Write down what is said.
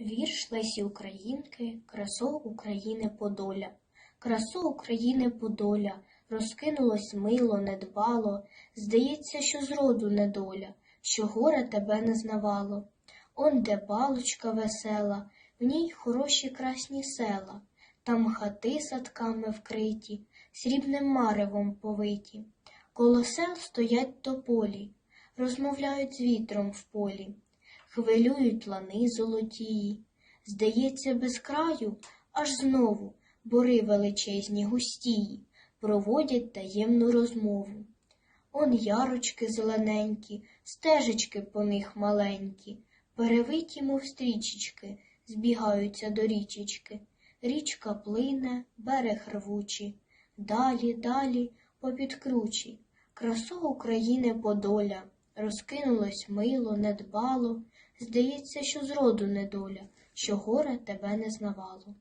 Вірш Лесі Українки, красо України Подоля. Красо України Подоля, розкинулось мило, недбало, здається, що зроду недоля, що горе тебе не знавало. Он де балочка весела, в ній хороші красні села, там хати садками вкриті, срібним маревом повиті. Коло сел стоять тополі, розмовляють з вітром в полі, хвилюють лани золотії. Здається, без краю, аж знову бори величезні густії проводять таємну розмову. Он ярочки зелененькі, стежечки по них маленькі, перевиті, мов стрічечки, збігаються до річечки. Річка плине, берег рвучий, далі, далі, попід кручі. Красо України Подоля, розкинулось мило, недбало, здається, що зроду недоля, що горе тебе не знавало.